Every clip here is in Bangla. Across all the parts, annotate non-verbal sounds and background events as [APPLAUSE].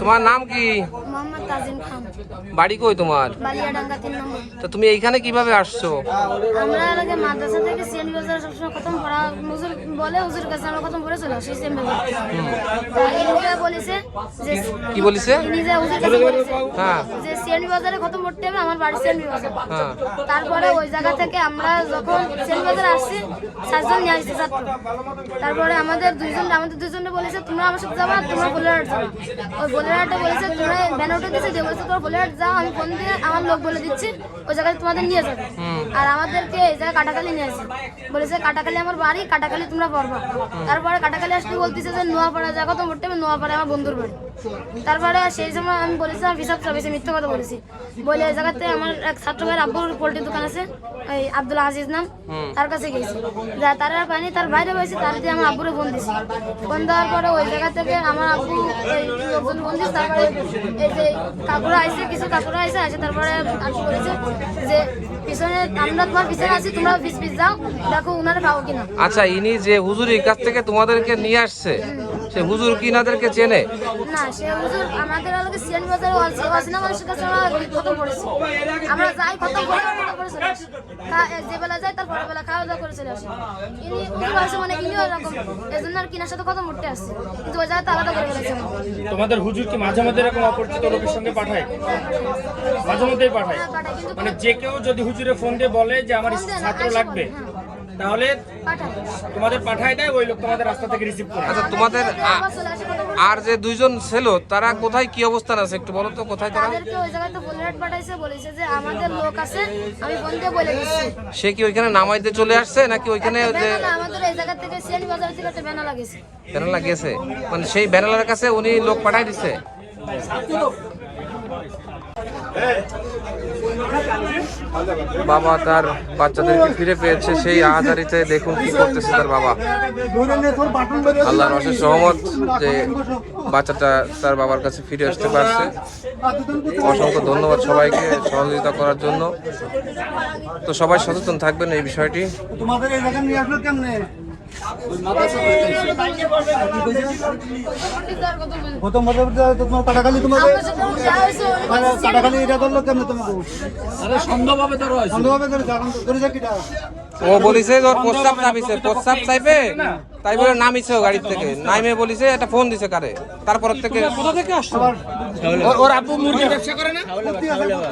তোমার নাম কি? মোহাম্মদ তাজিম খান। বাড়ি কই তোমার? বালিয়াডাঙ্গা তিন নম্বর। তো তুমি এইখানে কীভাবে আসছো? আমরা আগে মাদ্রাসা থেকে সিএনবি বাজার সবসময় খতম পড়া হুজুর বলে হুজুর কাছে আমরা খতম পড়ে চলে আসি সিএনবি বাজার। তা ইনি বলেছে যে কি বলিছে? ইনি হুজুর কাছে বলেছে হ্যাঁ। যে সিএনবি বাজারে খতম হবে আমার বাড়ি সিএনবি বাজার। হ্যাঁ। তারপরে ওই জায়গা থেকে আমরা যখন সিএনবি বাজারে আসছি সাতজন নিয়ে আসছি ছাত্র। তারপরে আমাদের দুইজন আমাদের দুইজনে বলেছে তোমরা আমার সাথে যাবা তোমরা বোলেরাট যাবা। ওই বোলেরাটে বলেছে তোমরা ব্যানার উঠে দিচ্ছে দিয়ে বলেছে তোমরা বোলেরাট যাও আমি ফোন দিয়ে আমার লোক বলে দিচ্ছি ওই জায়গায় তোমাদের নিয়ে যাবে। আর আমাদেরকে এই জায়গায় কাটাকালি নিয়ে আসে। বলেছে কাটাকালি আমার বাড়ি কাটাকালি তোমরা পড়বা। তারপরে কাটাকালি আসলে বলতেছে যে নোয়াপাড়া জায়গা তো মোটে নোয়াপাড়া আমার বন্ধুর বাড়ি। তারপরে সেই সময় আমি বলেছিলাম হিসাব চাপিয়েছি মিথ্যে কথা বলেছি। বলে এই জায়গাতে আমার এক ছাত্র ভাইয়ের আব্বুর পোল্ট্রির দোকান আছে ওই আব্দুল আজিজ নাম তার কাছে গেছি। তার পাইনি তার বাইরে পাইছি তার দিয়ে আমার আব্বুরে ফোন দিছি। ফোন দেওয়ার পরে ওই জায়গা থেকে আমার আব্বু লোকজন ফোন দিচ্ছে তারপরে এই যে কাকুরা আইসে কিছু কাকুরা আইসে আসে তারপরে আব্বু বলেছে যে পিছনে আমরা তোমার পিছনে আছি তোমরা পিছ পিছ যাও দেখো উনারে পাবো কিনা। আচ্ছা ইনি যে হুজুরির কাছ থেকে তোমাদেরকে নিয়ে আসছে সে হুজুর কি ইনাদেরকে চেনে? না সে হুজুর আমাদের এলাকায় সিএন বাজারে ওয়াসিনা মানুষের কাছে আমরা খতম পড়েছি। আমরা যাই খতম পড়ে খতম করে চলে আসি। যে বেলা যাই তার পরের বেলা খাওয়া দাওয়া করে চলে আসি। ইনি হুজুর আসে মানে ইনি ওরকম এই জন্য আর কিনার সাথে খতম উঠতে আসছে। কিন্তু ওই জায়গাতে আলাদা করে ফেলেছে তোমাদের হুজুর কি মাঝে মধ্যে এরকম অপরিচিত লোকের সঙ্গে পাঠায়? মাঝে মধ্যেই পাঠায়? পাঠায় মানে যে কেউ যদি হুজুরে ফোন দিয়ে বলে যে আমার ছাত্র লাগবে হ্যাঁ। তাহলে তোমাদের পাঠায় দেয় ওই লোক তোমাদের রাস্তা থেকে রিসিভ করে। আচ্ছা তোমাদের আর যে দুইজন ছিল তারা কোথায় কি অবস্থান আছে একটু বলো তো কোথায় তারা? তাদেরকে ওই জায়গাতে বোলেরাট পাঠাইছে বলেছে যে আমাদের লোক আছে আমি ফোন দিয়ে বলে দিচ্ছি। সে কি ওইখানে নামাইতে চলে আসছে নাকি ওইখানে যে আমাদের এই জায়গা থেকে সিএন বাজার থেকে একটা ব্যানার লাগিয়েছে। ব্যানার লাগিয়েছে? মানে সেই ব্যানারের কাছে উনি লোক পাঠাই দিচ্ছে বাবা তার বাচ্চাদেরকে ফিরে পেয়েছে, সেই আহাজারিতে দেখুন কি করতেছে তার বাবা। আল্লাহর অশেষ সহমত যে বাচ্চাটা তার বাবার কাছে ফিরে আসতে পারছে। অসংখ্য ধন্যবাদ সবাইকে সহযোগিতা করার জন্য। তো সবাই সচেতন থাকবেন এই বিষয়টি। তোমাদের এই জায়গা নিয়ে প্রথম ভাবে তোমার কাটাখালি তোমাদের মানে কাটাখালি এটা ধরলো কেমনে তোমাকে সন্দেহভাবে ধরো সন্দেহভাবে ধরেছে ধরেছে কিটা? ও বলিছে যে ওর প্রস্তাব চাপিছে। প্রস্তাব চাইবে? তাই বলে নামিছে ও গাড়ির থেকে। নাইমে বলিছে একটা ফোন দিছে কারে। তারপর থেকে কোথা থেকে আসছো? ওর- ওর আব্বু মুরগি ব্যবসা করে না? বাবা।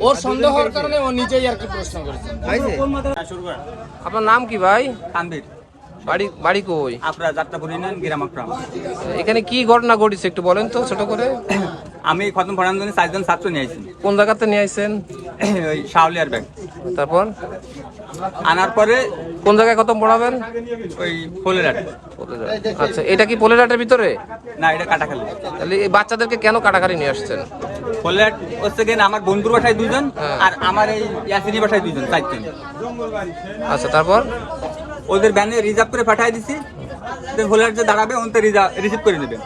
ওর সন্দেহের কারণে ও নিজেই আর কি প্রশ্ন করেছে। আপনার নাম কি ভাই? তানভীর। বাড়ি বাড়ি কই? আপনার যাত্রাপুর ইউনিয়ন গ্রাম আকরাম এখানে কি ঘটনা ঘটেছে একটু বলেন তো ছোট করে। [COUGHS] আমি খতম পড়ানোর জন্য চারজন ছাত্র নিয়ে আসছি কোন জায়গাতে নিয়ে আইছেন? [COUGHS] ওই শাওলিয়ার ব্যাগ তারপর? আনার পরে কোন জায়গায় কত পড়াবেন? ওই ফোলেরাট আচ্ছা এটা কি পোলেরাটের ভিতরে? না এটা কাটাখালি। তাহলে এই বাচ্চাদেরকে কেন কাটাখালি নিয়ে আসছেন? ফোলেরাট হচ্ছে গিয়ে আমার বন্ধুর বাসায় দুজন আর আমার এই ইয়াসিনি বাসায় দুজন চারজন। আচ্ছা তারপর? ওদের ব্যানে রিজার্ভ করে পাঠিয়ে দিছি। ফোলেরাট যে দাঁড়াবে ওনতে রিজার্ভ রিসিভ করে নেবে।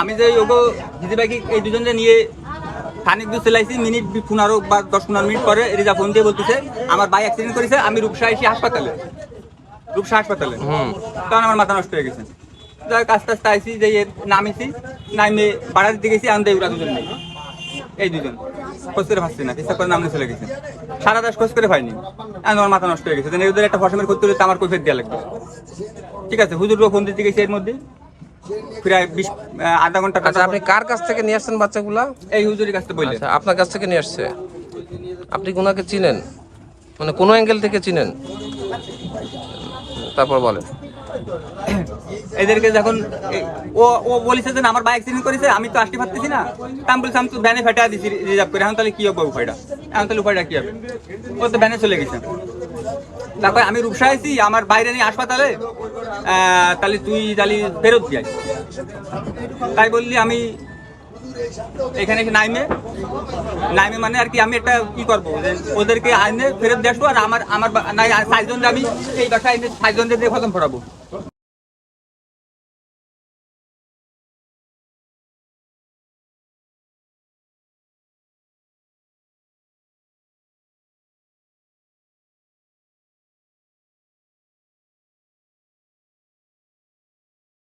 আমি যে ওগো হিজিবাকি এই দুজন যে নিয়ে খানিক দূর চলাইছি মিনিট পনেরো বা দশ পনেরো মিনিট পরে রিজার্ভ ফোন দিয়ে বলতেছে আমার ভাই অ্যাক্সিডেন্ট করেছে আমি রূপসা এসে হাসপাতালে। রূপসা হাসপাতালে। তখন আমার মাথা নষ্ট হয়ে গেছে। যাই হোক আস্তে আস্তে আইসি যে নামিছি নামে বাড়া দিতে গেছি আনতে ওরা দুজন নেই এই দুজন। খোঁজ করে ভাসছি না চেষ্টা করে নামনে চলে গেছে। সারা দাস খোঁজ করে পাইনি। আমার মাথা নষ্ট হয়ে গেছে। ওদের একটা ফসমের করতে হলে আমার কৈফের দেওয়া লাগবে। ঠিক আছে হুজুরও ফোন দিতে গেছি এর মধ্যে। প্রায় বিশ আধা ঘণ্টা আচ্ছা আপনি কার কাছ থেকে নিয়ে আসছেন বাচ্চাগুলা? এই হুজুরের কাছে বললেন। আচ্ছা আপনার কাছ থেকে নিয়ে আসছে। আপনি কোনাকে চিনেন? মানে কোনো অ্যাঙ্গেল থেকে চিনেন? তারপর বলেন। এদেরকে যখন ও ও বলেছে যে আমার বাইক অ্যাক্সিডেন্ট করেছে আমি তো আসতে পারতেছি না। তা আমি বলছি আমি তো ভ্যানে ফেটা দিছি রিজার্ভ করে। এখন তাহলে কি হবে উপায়টা এখন তাহলে উপায়টা হবে ও তো ভ্যানে চলে গেছে। তারপরে আমি রূপসা আছি আমার বাইরে নেই হাসপাতালে তাহলে তুই তাহলে ফেরত দিয়ে তাই বললি আমি এখানে নাইমে। নাইমে মানে আর কি আমি একটা কি করব ওদেরকে আইনে ফেরত দিয়ে আসব আর আমার আমার নাই সাইজন আমি এই বাসায় এনে সাইজনদের দিয়ে খতম পড়াবো